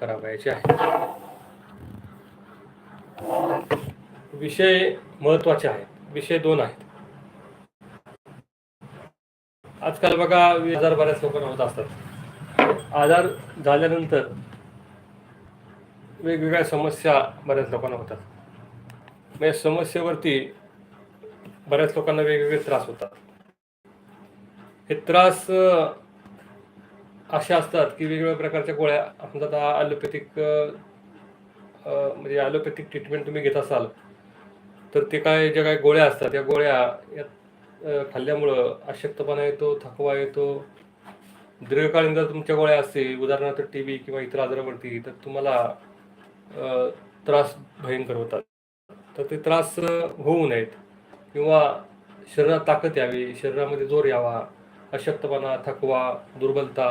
करावयाचे आहे. विषय महत्त्वाचे आहेत. विषय दोन आहेत. आजकाल बघा आजार बऱ्याच लोकांना होत असतात. आजार झाल्यानंतर वेगवेगळ्या समस्या बऱ्याच लोकांना होतात. म्हणजे या समस्येवरती बऱ्याच लोकांना वेगवेगळे त्रास होतात. हे त्रास अशा असतात की वेगवेगळ्या प्रकारच्या गोळ्या आपण आता ॲलोपॅथिक म्हणजे ॲलोपॅथिक ट्रीटमेंट तुम्ही घेत असाल तर ते काय ज्या काय गोळ्या असतात त्या गोळ्या या खाल्ल्यामुळं अशक्तपणा येतो थकवा येतो. दीर्घकालीन जर तुमच्या गोळ्या असतील उदाहरणार्थ टी बी किंवा इतर आजारावरती तर तुम्हाला त्रास भयंकर होतात. तर ते त्रास होऊ नयेत. किंवा शरीरात ताकद यावी शरीरामध्ये जोर यावा अशक्तपणा थकवा दुर्बलता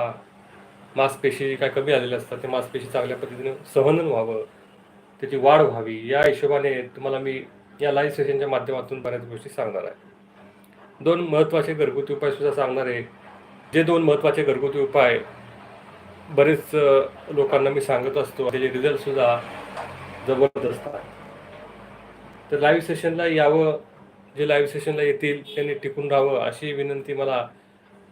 मांसपेशी काय कमी आलेल्या असतात ते मांसपेशी चांगल्या पद्धतीने सहनन व्हावं. त्याची वाढ व्हावी. या हिशोबाने तुम्हाला मी या लाईव्ह सेशनच्या माध्यमातून बऱ्याच गोष्टी सांगणार आहे. दोन महत्त्वाचे घरगुती उपाय सुद्धा सांगणार आहे. जे दोन महत्त्वाचे घरगुती उपाय बरेच लोकांना मी सांगत असतो. त्याचे रिझल्ट सुद्धा जबरदस्त आहे. तर लाईव्ह सेशनला यावं जे लाईव्ह सेशनला येतील त्यांनी टिकून राहावं अशी विनंती मला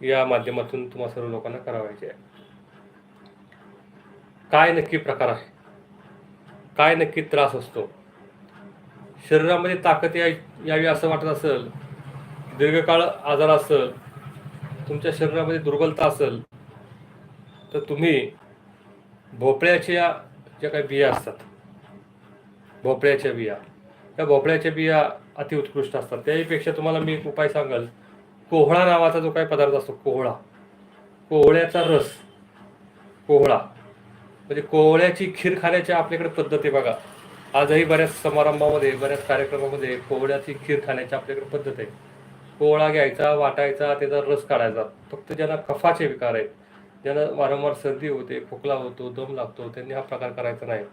या माध्यमातून तुम्हा सर्व लोकांना करावायची आहे. काय नक्की प्रकार आहे? काय नक्की त्रास असतो? शरीरामध्ये ताकद या यावी असं वाटत असेल दीर्घकाळ आजार असेल तुमच्या शरीरामध्ये दुर्बलता असेल तर तुम्ही भोपळ्याच्या ज्या काही बिया असतात भोपळ्याच्या बिया त्या भोपळ्याच्या बिया अतिउत्कृष्ट असतात. त्याहीपेक्षा तुम्हाला मी एक उपाय सांगाल. कोहळा नावाचा जो काही पदार्थ असतो कोहळा. कोहळ्याचा रस. कोहळा. म्हणजे कोहळ्याची खीर खाण्याची आपल्याकडे पद्धत आहे बघा. आजही बऱ्याच समारंभामध्ये बऱ्याच कार्यक्रमामध्ये कोवळ्याची खीर खाण्याची आपल्याकडे पद्धत आहे. कोहळा घ्यायचा वाटायचा त्याचा रस काढायचा. फक्त ज्यांना कफाचे विकार आहेत ज्यांना वारंवार सर्दी होते खोकला होतो दम लागतो त्यांनी हा प्रकार करायचा नाही.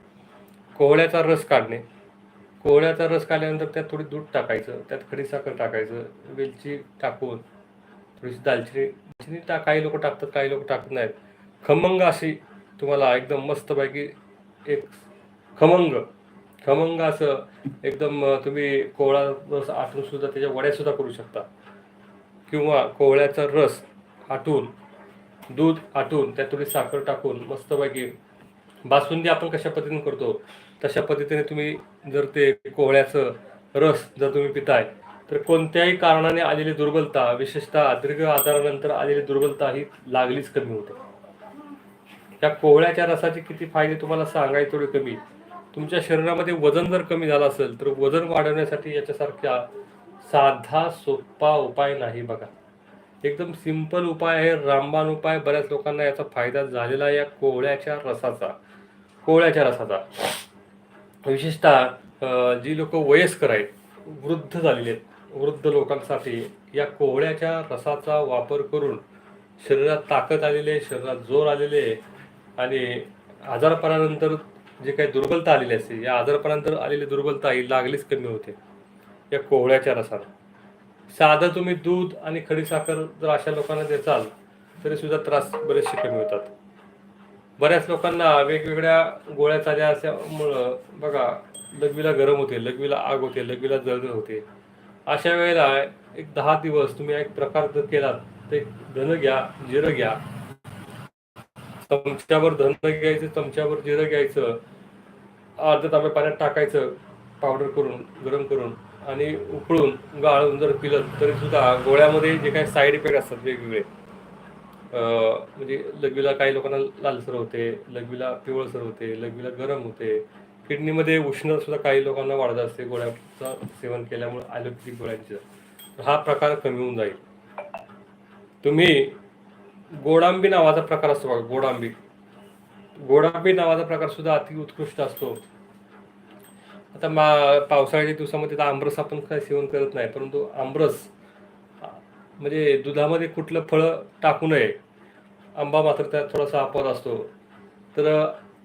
कोहळ्याचा रस काढणे. कोहळ्याचा रस काढल्यानंतर त्यात थोडी दूध टाकायचं त्यात खडीसाखर टाकायचं वेलची टाकून थोडीशी दालचिनी दालचिनी टा काही लोक टाकतात काही लोक टाकत नाहीत. खमंग अशी तुम्हाला एकदम मस्तपैकी एक खमंग खमंग असं एकदम तुम्ही कोवळा रस आटून सुद्धा त्याच्या वड्या सुद्धा करू शकता. किंवा कोवळ्याचा रस आटून दूध आटून त्यात थोडी साखर टाकून मस्तपैकी बासुंदी आपण कशा पद्धतीने करतो तशा पद्धतीने तुम्ही जर ते कोहळ्याचं रस जर तुम्ही पिताय तर कोणत्याही कारणाने आलेली दुर्बलता विशेषतः दीर्घ आजारानंतर आलेली दुर्बलता ही लागलीच कमी होते. त्या कोहळ्याच्या रसाचे किती फायदे तुम्हाला सांगायचे थोडे कमी. तुमच्या शरीरामध्ये वजन जर कमी झालं असेल तर वजन वाढवण्यासाठी याच्यासारख्या साधा सोपा उपाय नाही बघा. एकदम सिंपल उपाय आहे रामबाण उपाय. बऱ्याच लोकांना याचा फायदा झालेला आहे या कोहळ्याच्या रसाचा कोहळ्याच्या रसाचा. विशेषतः जी लोक वयस्कर आहेत वृद्ध झालेले आहेत वृद्ध लोकांसाठी या कोहळ्याच्या रसाचा वापर करून शरीरात ताकद आलेली आहे शरीरात जोर आलेले आहे. आणि आजारपणानंतर जे काही दुर्बलता आलेली असते या आजारपणानंतर आलेली दुर्बलता ही लागलीच कमी होते. या कोहळ्याच्या रसानं. साधं तुम्ही दूध आणि खडीसाखर जर अशा लोकांना देचाल तरी सुद्धा त्रास बरेचसे कमी होतात. बऱ्याच लोकांना वेगवेगळ्या गोळ्या चाल्या असल्यामुळं बघा लघवीला गरम होते लघवीला आग होते लघवीला जळजळ होते. अशा वेळेला एक दहा दिवस तुम्ही एक प्रकार जर केलात तर एक धन घ्या जिरं घ्या चमच्यावर धन घ्यायचं चमच्यावर जिरं घ्यायचं अर्ध तांब्या पाण्यात टाकायचं पावडर करून गरम करून आणि उकळून गाळून जर पिलं तरी सुद्धा गोळ्यामध्ये जे काही साईड इफेक्ट असतात वेगवेगळे. म्हणजे लघवीला काही लोकांना लालसर होते लघवीला पिवळसर होते लघवीला गरम होते. किडनीमध्ये उष्णसुद्धा काही लोकांना वाढत असते गोळ्याचं सेवन केल्यामुळे ॲलोपॅथिक गोळ्यांचं. हा प्रकार कमी होऊन जाईल. तुम्ही गोडांबी नावाचा प्रकार असतो बघा गोडांबी. गोडांबी नावाचा प्रकार सुद्धा अति उत्कृष्ट असतो. आता मा पावसाळ्याच्या दिवसामध्ये तर आमरस आपण काय सेवन करत नाही परंतु आमरस म्हणजे दुधामध्ये कुठलं फळं टाकू नये आंबा मात्र त्यात थोडासा अपवाद असतो. तर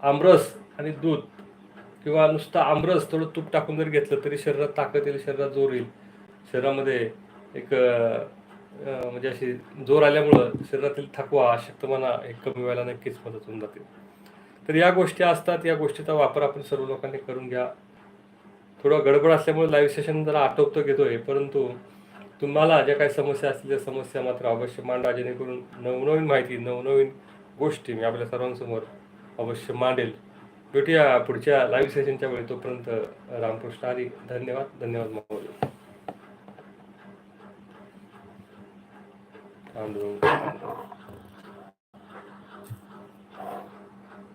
आमरस आणि दूध किंवा नुसतं आमरस थोडं तूप टाकून जर घेतलं तरी शरीरात ताकद येईल शरीरात जोर येईल. शरीरामध्ये एक म्हणजे अशी जोर आल्यामुळं शरीरातील थकवा अशक्तपणा हे कमी व्हायला नक्कीच मदत होऊन जाते. तर या गोष्टी असतात या गोष्टीचा वापर आपण सर्व लोकांनी करून घ्या. थोडं गडबड असल्यामुळे लाईव्ह सेशन जरा आटोपतो घेतोय परंतु तुम्हाला ज्या काही समस्या असतील त्या समस्या मात्र अवश्य मांडा जेणेकरून नवनवीन माहिती नवनवीन गोष्टी मी आपल्या सर्वांसमोर अवश्य मांडेल. भेटूया पुढच्या लाईव्ह सेशनच्या वेळी. तोपर्यंत रामकृष्ण हरी धन्यवाद. धन्यवाद महोदय 看不